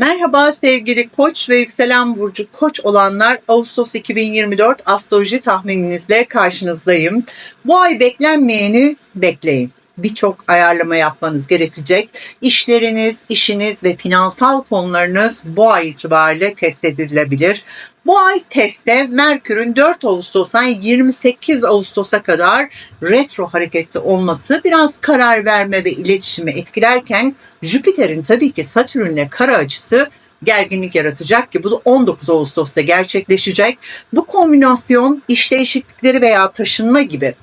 Merhaba sevgili Koç ve yükselen burcu Koç olanlar Ağustos 2024 astroloji tahmininizle karşınızdayım. Bu ay beklenmeyeni bekleyin. Birçok ayarlama yapmanız gerekecek. İşleriniz, işiniz ve finansal konularınız bu ay itibariyle test edilebilir. Bu ay testte Merkür'ün 4 Ağustos'tan 28 Ağustos'a kadar retro hareketli olması biraz karar verme ve iletişimi etkilerken Jüpiter'in tabii ki Satürn'le kara açısı gerginlik yaratacak ki bu da 19 Ağustos'ta gerçekleşecek. Bu kombinasyon iş değişiklikleri veya taşınma gibi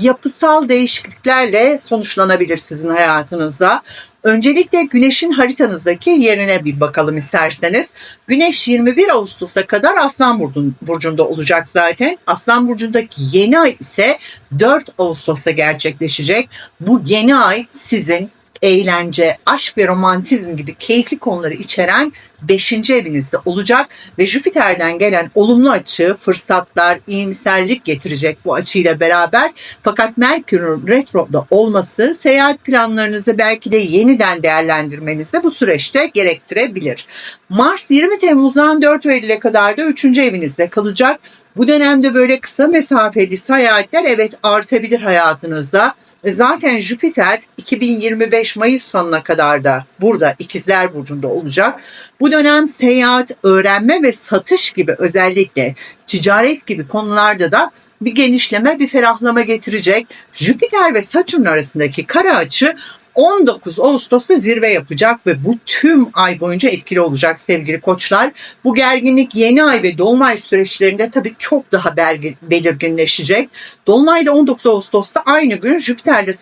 yapısal değişikliklerle sonuçlanabilir sizin hayatınızda. Öncelikle Güneş'in haritanızdaki yerine bir bakalım isterseniz. Güneş 21 Ağustos'a kadar Aslan Burcu'nda olacak zaten. Aslan Burcu'ndaki yeni ay ise 4 Ağustos'ta gerçekleşecek. Bu yeni ay sizin eğlence, aşk ve romantizm gibi keyifli konuları içeren 5. evinizde olacak ve Jüpiter'den gelen olumlu açı, fırsatlar, iyimserlik getirecek bu açıyla beraber. Fakat Merkür'ün retroda olması seyahat planlarınızı belki de yeniden değerlendirmenizi bu süreçte gerektirebilir. Mars 20 Temmuz'dan 4 Eylül'e kadar da 3. evinizde kalacak. Bu dönemde böyle kısa mesafeli seyahatler evet artabilir hayatınızda. E, zaten Jüpiter 2025 Mayıs sonuna kadar da burada İkizler Burcu'nda olacak. Bu dönem seyahat, öğrenme ve satış gibi özellikle ticaret gibi konularda da bir genişleme, bir ferahlama getirecek. Jüpiter ve Satürn arasındaki kara açı 19 Ağustos'ta zirve yapacak ve bu tüm ay boyunca etkili olacak sevgili koçlar. Bu gerginlik yeni ay ve dolunay süreçlerinde tabii çok daha belirginleşecek. Dolunay da 19 Ağustos'ta aynı gün Jüpiter ile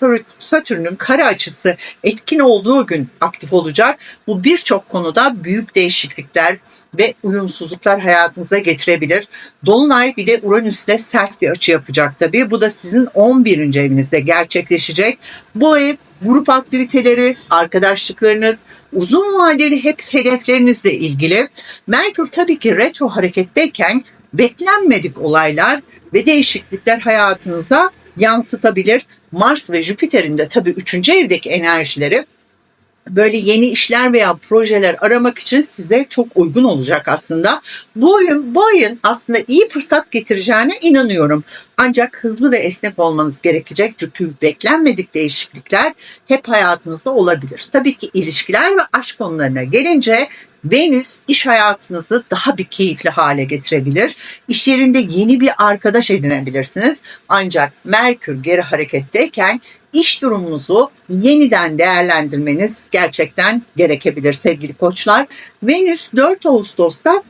Satürn'ün kara açısı etkin olduğu gün aktif olacak. Bu birçok konuda büyük değişiklikler ve uyumsuzluklar hayatınıza getirebilir. Dolunay bir de Uranüs'le sert bir açı yapacak tabii. Bu da sizin 11. evinizde gerçekleşecek. Bu ev grup aktiviteleri, arkadaşlıklarınız, uzun vadeli hep hedeflerinizle ilgili. Merkür tabii ki retro hareketteyken beklenmedik olaylar ve değişiklikler hayatınıza yansıtabilir. Mars ve Jüpiter'in de tabii üçüncü evdeki enerjileri böyle yeni işler veya projeler aramak için size çok uygun olacak aslında. Bu oyun, bu ayın aslında iyi fırsat getireceğine inanıyorum. Ancak hızlı ve esnek olmanız gerekecek çünkü beklenmedik değişiklikler hep hayatınızda olabilir. Tabii ki ilişkiler ve aşk konularına gelince Venüs iş hayatınızı daha bir keyifli hale getirebilir. İş yerinde yeni bir arkadaş edinebilirsiniz. Ancak Merkür geri hareketteyken iş durumunuzu yeniden değerlendirmeniz gerçekten gerekebilir sevgili koçlar. Venüs 4 Ağustos'ta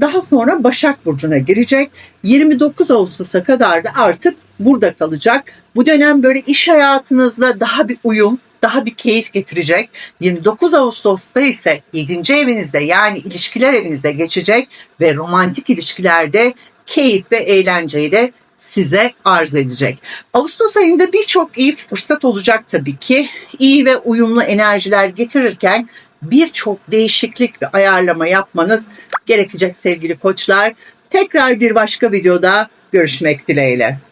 daha sonra Başak Burcu'na girecek. 29 Ağustos'a kadar da artık burada kalacak. Bu dönem böyle iş hayatınızla daha bir uyum, daha bir keyif getirecek. 29 Ağustos'ta ise 7. evinizde yani ilişkiler evinizde geçecek ve romantik ilişkilerde keyif ve eğlenceyi de size arz edecek. Ağustos ayında birçok iyi fırsat olacak tabii ki. İyi ve uyumlu enerjiler getirirken birçok değişiklik ve ayarlama yapmanız gerekecek sevgili koçlar. Tekrar bir başka videoda görüşmek dileğiyle.